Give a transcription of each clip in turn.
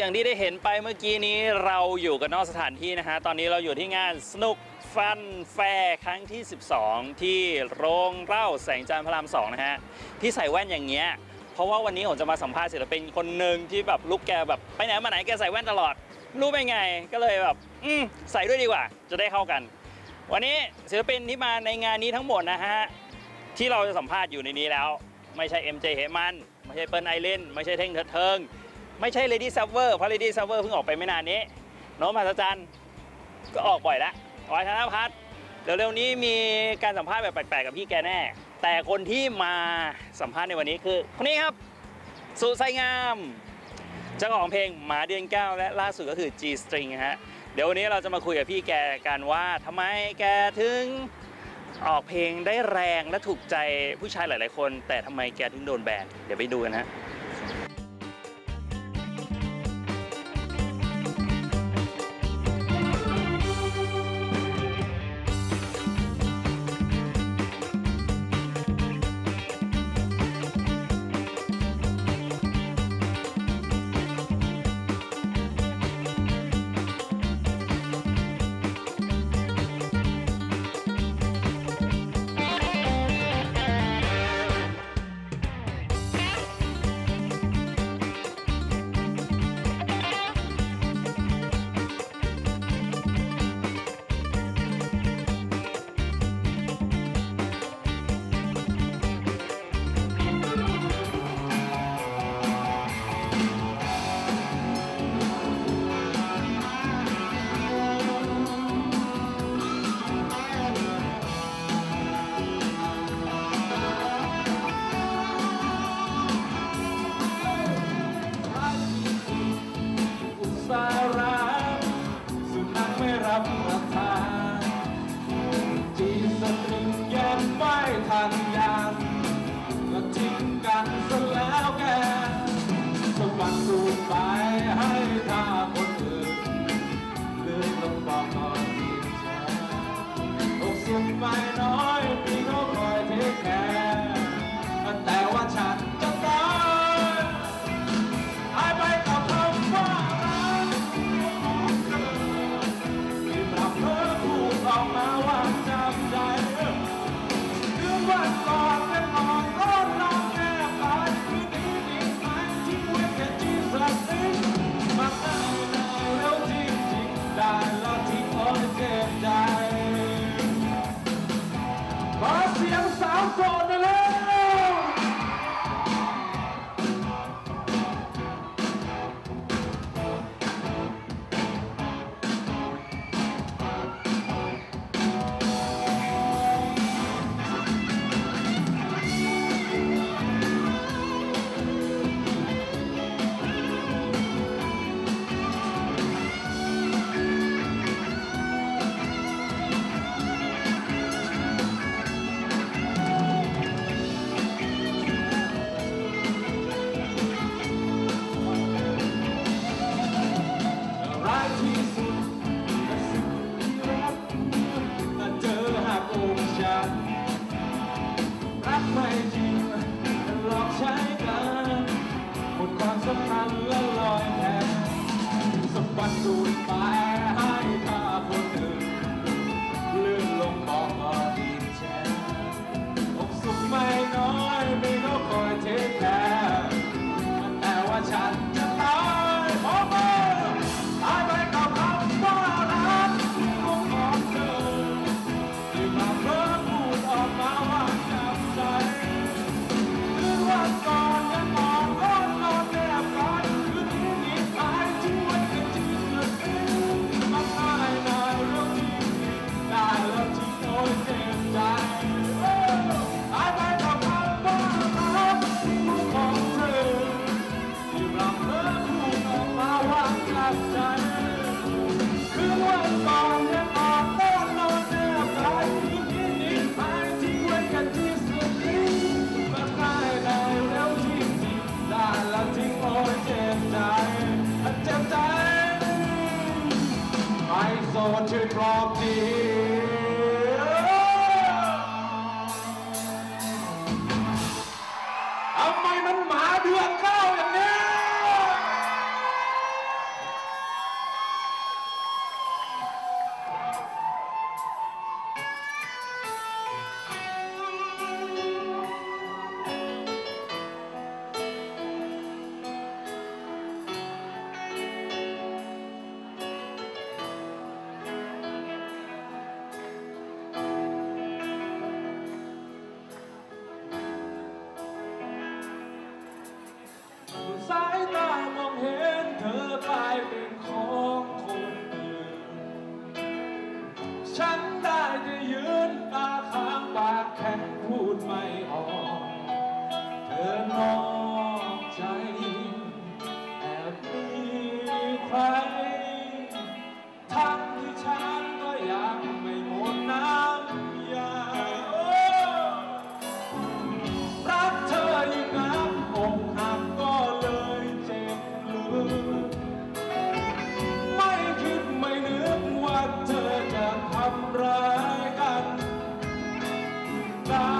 ับอย่างที่ได้เห็นไปเมื่อกี้นี้เราอยู่กันนอกสถานที่นะฮะ ตอนนี้เราอยู่ที่งานสนุกฟันแฟร์ครั้งที่ 12 ที่โรงเหล้าแสงจันทร์พระรามสองนะฮะ ที่ใส่แว่นอย่างเงี้ย เพราะว่าวันนี้ผมจะมาสัมภาษณ์ศิลปินคนหนึ่งที่แบบลุกแกแบบไปไหนมาไหนแกใส่แว่นตลอด รู้ไปไงก็เลยแบบ อืมใส่ด้วยดีกว่า จะได้เข้ากัน วันนี้ศิลปินที่มาในงานนี้ทั้งหมดนะฮะที่เราจะสัมภาษณ์อยู่ในนี้แล้ว ไม่ใช่ MJ เฮมันไม่ใช่เปิ้ลไอเลนไม่ใช่เท่งเถิดเทิง ไม่ใช่ Lady s u f f e r เพราะ Lady s u f f e r เพิ่งออกไปไม่นานนี้โน้มหัศจรรย์ก็ออกบ่อยแล้ววายธนพัฒน์เร็วๆนี้มีการสัมภาษณ์แบบแปลกๆกับพี่แกแน่ แต่คนที่มาสัมภาษณ์ในวันนี้คือคนนี้ครับ สุไซงามเจ้าของเพลงหมาเดือนเก้าและล่าสุดก็คือ G String ฮะเดี๋ยววันนี้เราจะมาคุยกับพี่แกกันว่าทำไมแกถึงออกเพลงได้แรงและถูกใจผู้ชายหลาย ๆ คน แต่ทำไมแกถึงโดนแบนเดี๋ยวไปดูกันฮะ chance. ไ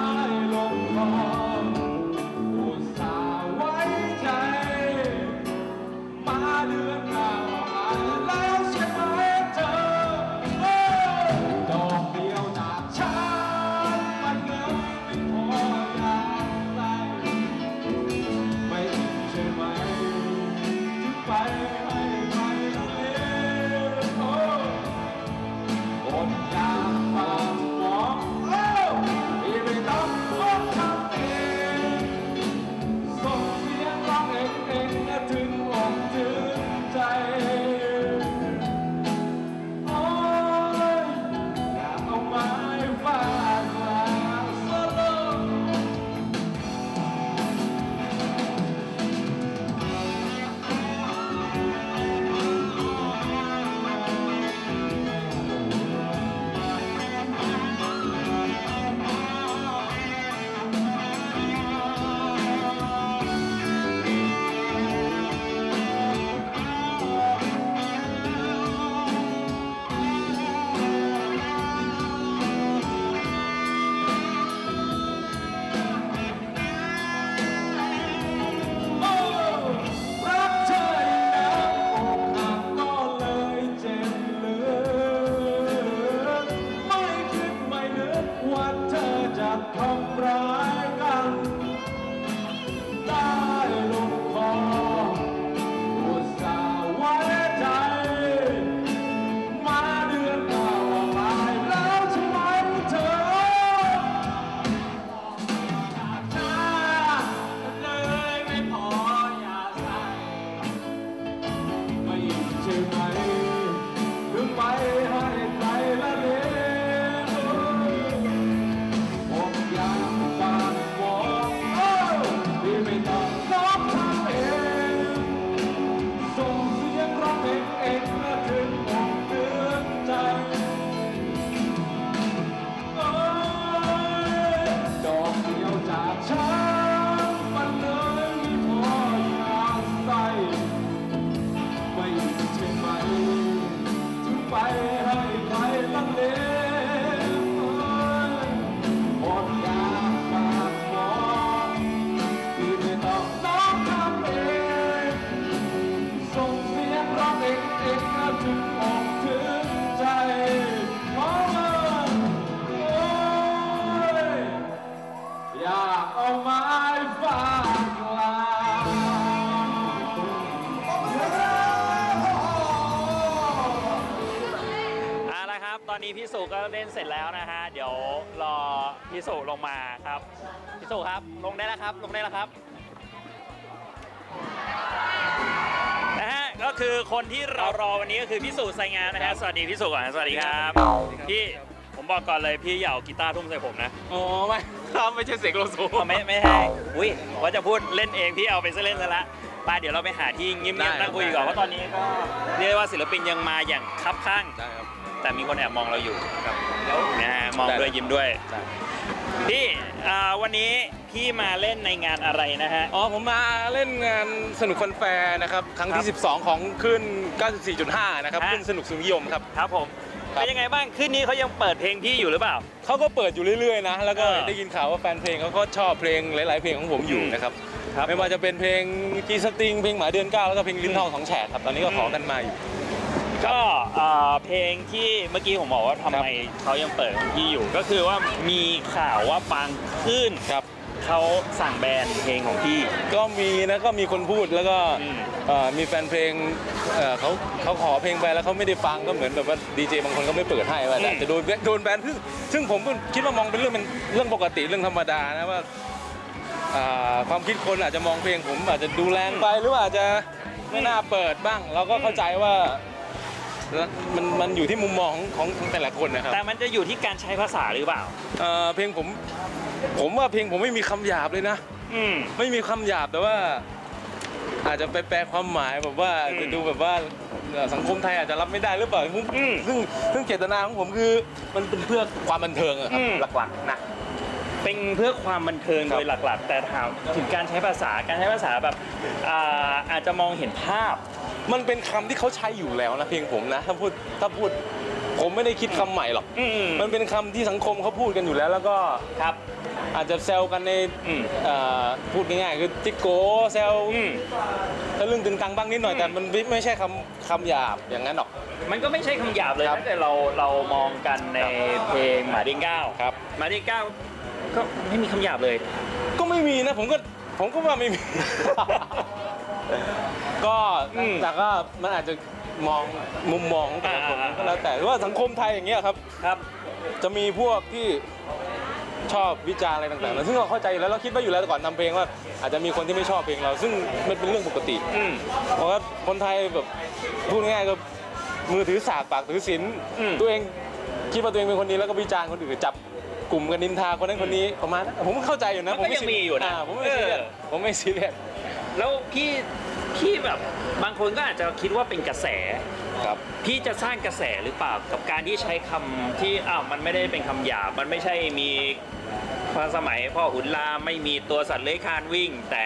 อยากเอาไม้ฟาดกลางเอาละครับตอนนี้พี่สุก็เล่นเสร็จแล้วนะฮะ เดี๋ยวรอพี่สุลงมาครับ พี่สุครับ ลงได้แล้วครับ ลงได้แล้วครับ นะฮะ ก็คือคนที่เรารอวันนี้ก็คือพี่สุไซงานนะฮะ สวัสดีพี่สุก่อนนะสวัสดีครับ พี่ ผมบอกก่อนเลยพี่อย่าเอากีตาร์ทุ่มใส่ผมนะอ๋อไม่ครับไม่ใช่เสกโลโซอ๋อไม่ไม่ให้อุ้ยว่าจะพูดเล่นเองพี่เอาไปซะเล่นซะละไปเดี๋ยวเราไปหาที่เงียบได้ๆนั่งคุยก่อนเพราะตอนนี้ก็เรียกว่าศิลปินยังมาอย่างคับข้างใช่ครับแต่มีคนแอบมองเราอยู่ครับนะฮะมองได้ด้วยยิ้มด้วยใช่พี่อ่าวันนี้พี่มาเล่นในงานอะไรนะฮะ อ๋อผมมาเล่นงานสนุกฟันแฟร์นะครับ ครั้งที่ 12 ของขึ้น 94.5 นะครับฮะขึ้นสนุกสุนิยมครับ ครับผมครับ เป็นยังไงบ้างคืนนี้เขายังเปิดเพลงพี่อยู่หรือเปล่าเขาก็เปิดอยู่เรื่อยๆนะ แล้วก็เออได้ยินข่าวว่าแฟนเพลงเขาก็ชอบเพลงหลาย ๆ เพลงของผมอยู่อืมนะครับครับไม่ว่าจะเป็นเพลงจีสติงเพลงหมาเดือนเก้าแล้วก็เพลงลิ้นทองสองแฉกครับตอนนี้ก็อืมขอกันมาอยู่ก็อ่าเพลงที่เมื่อกี้ผมบอกว่าทำไมเขายังเปิดของพี่อยู่ ก็คือว่ามีข่าวว่าบางขึ้นครับ เขาสั่งแบนเพลงของพี่ ก็มีนะก็มีคนพูดแล้วก็อืมเอ่อมีแฟนเพลงเอ่อเขาเขาขอเพลงไปแล้วเขาไม่ได้ฟังก็เหมือนแบบว่าดีเจบางคนก็ไม่เปิดให้ว่าอืมจะโดนโดนแบนซึ่งซึ่งผมก็คิดว่ามองเป็นเรื่องเป็นเรื่องปกติเรื่องธรรมดานะว่าอ่าความคิดคนอาจจะมองเพลงผมอาจจะดูแรงไปหรือว่าอาจจะไม่น่าเปิดบ้าง เราก็เข้าใจว่ามันมันอยู่ที่มุมมองของของแต่ละคนนะครับแต่มันจะอยู่ที่การใช้ภาษาหรือเปล่า เอ่อเพลงผม ผมว่าเพลงผมไม่มีคำหยาบเลยนะอืม ไม่มีคำหยาบแต่ว่า อาจจะไปแปลความหมายแบบว่าอืมจะดูแบบว่าเอ่อสังคมไทยอาจจะรับไม่ได้หรือเปล่าซึ่งอืมซึ่งซึ่งเจตนาของผมคือมันเป็นเพื่อความบันเทิงอะครับอืมหลักๆนะ เป็นเพื่อความบันเทิงครับโดยหลักๆ แต่ถามถึงการใช้ภาษาการใช้ภาษาแบบอ่าอาจจะมองเห็นภาพ มันเป็นคำที่เขาใช้อยู่แล้วนะเพลงผมนะ ถ้าพูดถ้าพูดผมไม่ได้คิดคำใหม่หรอก อืมมันเป็นคำที่สังคมเขาพูดกันอยู่แล้ว แล้วก็ครับ อาจจะแซวกันในอืมเอ่อพูดง่ายๆคือจิกโกแซวอืมทะลึ่งตึงตังบ้างนิดหน่อยอืมแต่มันไม่ไม่ใช่คำคำหยาบอย่างนั้นหรอก มันก็ไม่ใช่คำหยาบเลยครับถ้าเกิดเราเรามองกันในเพลงหมาดิ้งเก้าครับหมาดิ้งเก้าก็ไม่มีคำหยาบเลย ก็ไม่มีนะผมก็ผมก็ว่าไม่มี ก็อืมแต่ก็มันอาจจะมองมุมมองของแต่ละคนอ่าก็แล้วแต่ว่าสังคมไทยอย่างเงี้ยครับครับ จะมีพวกที่ ชอบวิจารณ์อะไรต่างๆนะซึ่งเราเข้าใจอยู่แล้วเราคิดไว้อยู่แล้วก่อนทำเพลงว่า อาจจะมีคนที่ไม่ชอบเพลงเรา ซึ่งมันเป็นเรื่องปกติอืม เพราะว่าคนไทยแบบพูดง่ายๆก็มือถือสากปากถือศีลอืม ตัวเองคิดว่าตัวเองเป็นคนดีแล้วก็วิจารณ์คนอื่นจับกลุ่มกันนินทาคนนั้นคนนี้ประมาณนั้นผมก็เข้าใจอยู่นะมันก็ยังมีอยู่นะาผมไม่ซีเรียสเออ ผมไม่ซีเรียส แล้วพี่พี่แบบบางคนก็อาจจะคิดว่าเป็นกระแส ครับ พี่จะสร้างกระแสหรือเปล่ากับการที่ใช้คำที่อ้าวมันไม่ได้เป็นคำหยาบมันไม่ใช่มีพอสมัยพ่อขุนรามไม่มีตัวสัตว์เลื้อยคลานวิ่ง แต่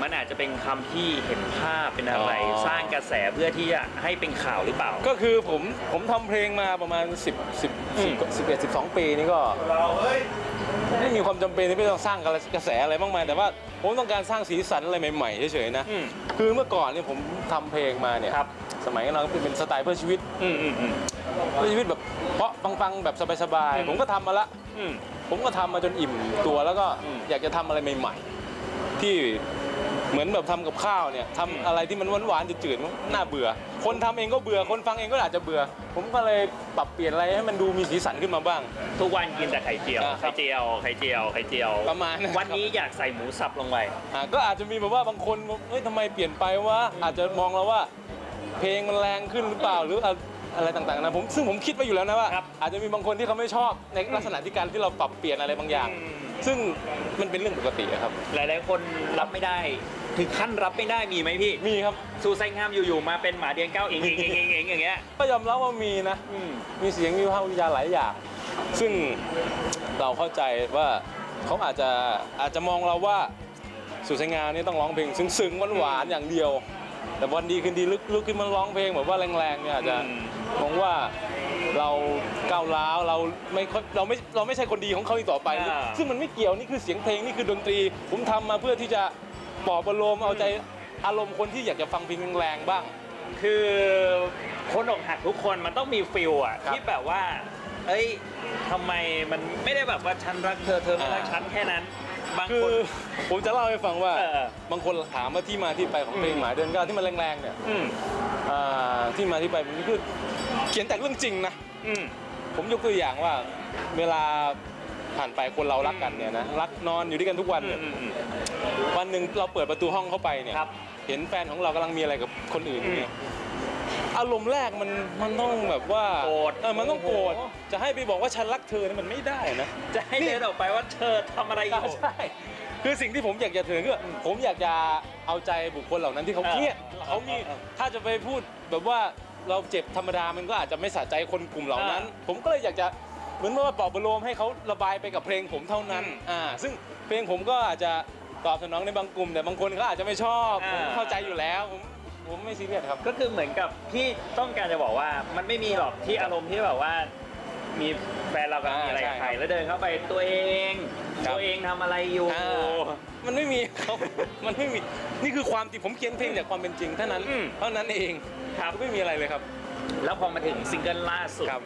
มันอาจจะเป็นคำที่เห็นภาพเป็นอะไร อ๋อ สร้างกระแสเพื่อที่จะให้เป็นข่าวหรือเปล่า ก็คือผมผมทำเพลงมาประมาณ 10 10อืม10 11 12 ปีนี่ก็ไม่มีความจำเป็นที่ไม่ต้องสร้างกระแสอะไรมากมายแต่ว่าผมต้องการสร้างสีสันอะไรใหม่ๆเฉยๆนะ อืม คือเมื่อก่อนเนี่ยผมทำเพลงมาเนี่ยครับ สมัยนั้นเราเป็นสไตล์เพื่อชีวิตอืมอืมอืมเพื่อชีวิตแบบเพราะฟังๆแบบสบายอืมๆผมก็ทำมาละอืมผมก็ทำมาจนอิ่มตัวแล้วก็อืมอยากจะทำอะไรใหม่ๆ ที่เหมือนแบบทำกับข้าวเนี่ยทำอืมอะไรที่มันหวานๆจืดๆมันน่าเบื่อ คนทำเองก็เบื่อคนฟังเองก็อาจจะเบื่อ ผมก็เลยปรับเปลี่ยนอะไรให้มันดูมีสีสันขึ้นมาบ้าง ทุกวันกินแต่ไข่เจียวอ่าครัไข่บเจียวไข่เจียวไข่เจียวประมาณนั้นวันนี้อยากใส่หมูสับลงไปอ่าก็อาจจะมีแบบว่าบางคนบอกเฮ้ยทำไมเปลี่ยนไปวะอาจจะมองเราว่า เพลงมันแรงขึ้นหรือเปล่าหรืออะไรต่างๆนะผมซึ่งผมคิดไว้อยู่แล้วนะว่าครับอาจจะมีบางคนที่เขาไม่ชอบในลักษณะที่การที่เราปรับเปลี่ยนอะไรบางอย่างอืมซึ่งมันเป็นเรื่องปกติอะครับ หลายๆคนรับไม่ได้ถึงขั้นรับไม่ได้มีไหมพี่ มีครับสูไซงามอยู่ๆมาเป็นหมาเดียงเก้าเองเองเองเองเองอย่างเงี้ยก็ยอมรับว่ามีนะอืมมีเสียงมีภาควิจารณ์หลายอย่าง ซึ่งเราเข้าใจว่าเขาอาจจะอาจจะมองเราว่าสุสงามนี่ต้องร้องเพลงซึ้งๆหวานๆอย่างเดียว แต่วันดีคืนดีลึกลุกขึ้นมาร้องเพลงแบบว่าแรงๆเนี่ยอาจจะอืมมองว่าเราก้าวร้าวเราไม่ค่อยเราไม่เราไม่ใช่คนดีของเขาอีกต่อไปอ่าซึ่งมันไม่เกี่ยวนี่คือเสียงเพลงนี่คือดนตรี ผมทำมาเพื่อที่จะปลอบประโลมเอาใจอารมณ์คนที่อยากจะฟังเพลงแรงๆบ้าง คือคนอกหักทุกคนมันต้องมีฟิลอะครับที่แบบว่า เอ้ยทำไมมันไม่ได้แบบว่าฉันรักเธอเธอไม่รักอ่าฉันแค่นั้น บางคืคอนผมจะเล่าให้ฟังว่าเออ บางคนถามว่าที่มาที่ไปของเพลงอืมหมายเดือนเก้าที่มันแรงๆเนี่ยอืมอ่าที่มาที่ไปมันคือเขียนจากเรื่องจริงนะ อืม ผมยกตัวอย่างว่าเวลาผ่านไปคนเรารักกันเนี่ยนะรักนอนอยู่ด้วยกันทุกวันอืเนี่มยอืมอืมวันหนึ่งเราเปิดประตูห้องเข้าไปเนี่ยครับเห็นแฟนของเรากำลังมีอะไรกับคนอื่นอืมเนี่ย อารมณ์แรกมันมันต้องแบบว่าโกรธ เออมันต้องโกรธโอ้โหจะให้ไปบอกว่าฉันรักเธอเนี่ยมันไม่ได้นะจะให้เดินออกไปว่าเธอทำอะไรอยู่ ใช่ คือสิ่งที่ผมอยากจะถึงคือผมอยากจะเอาใจบุคคลเหล่านั้นที่เขาเออเครียดเขามีเออถ้าจะไปพูดแบบว่าเราเจ็บธรรมดามันก็อาจจะไม่สะใจคนกลุ่มเหล่านั้นเออผมก็เลยอยากจะเหมือนว่าปลอบประโลมให้เขาระบายไปกับเพลงผมเท่านั้นอืมอ่าซึ่งเพลงผมก็อาจจะตอบสนองในบางกลุ่ม แต่บางคนเขาอาจจะไม่ชอบอ่าผมเข้าใจอยู่แล้วผม ผมไม่ซีเรียสครับ ก็คือเหมือนกับที่ต้องการจะบอกว่า มันไม่มีหรอกที่อารมณ์ที่แบบว่า มีแฟนเรากับอ่ามีอะไรกับใช่ใครแล้วเดินเข้าไปตัวเองครับตัวเองทำอะไรอยู่ อ่ามันไม่มีครับ มันไม่มี นี่คือความจริงผมเขียนเพลงจากความเป็นจริงเท่านั้น อืม เท่านั้นเองครับไม่มีอะไรเลยครับ แล้วพอมาถึงซิงเกิลล่าสุดครับ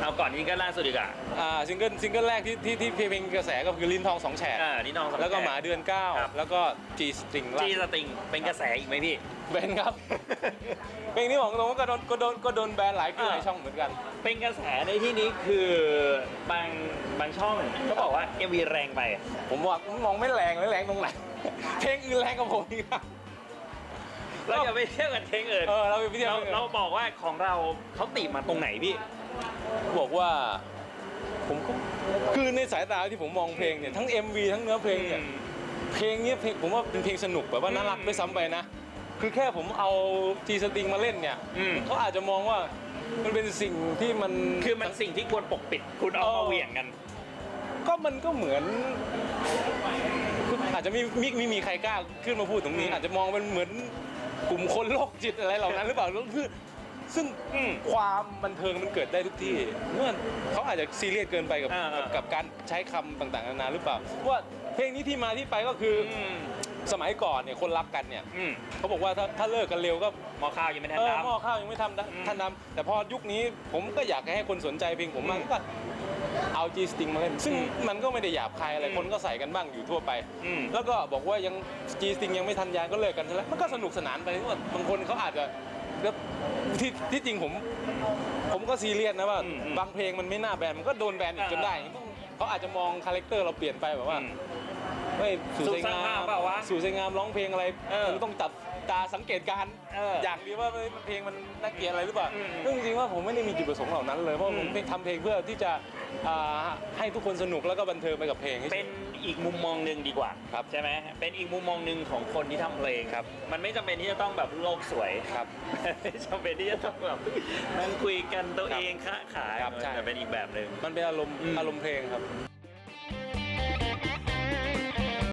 เอาก่อนซิงเกิลล่าสุดดีกว่าอ่าซิงเกิลซิงเกิลแรกที่ที่ที่เพลงกระแสก็คือลิ้นทองสองแฉกอ่านี่น้องแล้วก็หมาเดือนครับ9แล้วก็จีสตริงล่าจีสติงเป็นกระแสอีกไหมพี่เป็นครับเพลงนี้บอกตรงว่าก็โดนก็โดนก็โดนแบนหลายคืออ่าหลายช่องเหมือนกัน เป็นกระแสในที่นี้คือบางบางช่องก็บอกว่า MV แรงไป ผมว่ามองไม่แรงเลยแรงตรงไหนเพลงอื่นแรงกว่าผมอีกอะเราอย่าไปเทียบกับเพลงอื่นเออเราไปเที่ยวเราเราบอกว่าของเราเขาติมาตรงไหนพี่ บอกว่าผมก็คือในสายตาที่ผมมองเพลงเนี่ยทั้ง MV ทั้งเนื้อเพลงเนี่ยเพลงเนี้ยเพลงผมว่าเป็นเพลงสนุกแบบว่าน่ารักด้วยซ้ำไปนะ คือแค่ผมเอาทีสตริงมาเล่นเนี่ยอืม เขาอาจจะมองว่ามันเป็นสิ่งที่มัน คือมันสิ่งที่ควรปกปิด คุณเอามาเหวี่ยงกัน ก็มันก็เหมือนคืออาจจะไม่มีไม่มีใครกล้าขึ้นมาพูดตรงนี้อืมอาจจะมองเป็นเหมือนกลุ่มคนโรคจิตอะไรเหล่านั้นหรือเปล่าคือ ซึ่งอืมความบันเทิงมันเกิดได้ทุกที่เมื่อเขาอาจจะซีเรียสเกินไปกับอ่ากับกับการใช้คำต่างๆนานาหรือเปล่าว่าเพลงนี้ที่มาที่ไปก็คือออืมสมัยก่อนเนี่ยคนรักกันเนี่ยอืมเขาบอกว่าถ้าถ้าเลิกกันเร็วก็หมอข้าวยังไม่ทันเออดหม้อข้าวยังไม่ทำอืมทันทำแต่พอยุคนี้ผมก็อยากให้คนสนใจเพลงผมมากอืมก็เอาจีสติงมาเล่นซึ่งอืมมันก็ไม่ได้หยาบคายอะไรอืมคนก็ใส่กันบ้างอยู่ทั่วไปอืมแล้วก็บอกว่ายังจีสติงยังไม่ทันยางก็เลิกกันซะแล้วมันก็สนุกสนานไปว่าบางคนเขาอาจจะ แล้วที่ที่จริงผม ผมก็ซีเรียสนะว่า อืมอืมบางเพลงมันไม่น่าแบนมันก็โดนแบนอีกจนได้เขาอาจจะมองคาแรคเตอร์เราเปลี่ยนไปแบบว่าอืมเฮ้ยสู่สู่ใจสร้างงาภามพเปล่าวะสู่ใจงามร้องเพลงอะไรเออมึงต้องจับตาสังเกตการณ์เอออย่างเดียวว่าเฮ้ยเพลงมันน่าเกลียดอะไรหรือเปล่าอืมซึ่งจริงๆว่าผมไม่ได้มีจุดประสงค์เหล่านั้นเลยเพราะอืมผมทำเพลงเพื่อที่จะอ่าให้ทุกคนสนุกแล้วก็บันเทิงไปกับเพลงเป็น อีกมุมมองหนึ่งดีกว่าครับใช่ไหมเป็นอีกมุมมองหนึ่งของคนที่ทำเพลงครับ มันไม่จำเป็นที่จะต้องแบบโลกสวยครับไม่จำเป็นที่จะต้องแบบนั่งคุยกันตัวครับเองค้าขายครับใช่แต่เป็นอีกแบบหนึ่งมันเป็นอารมณ์อืมอารมณ์เพลงครับ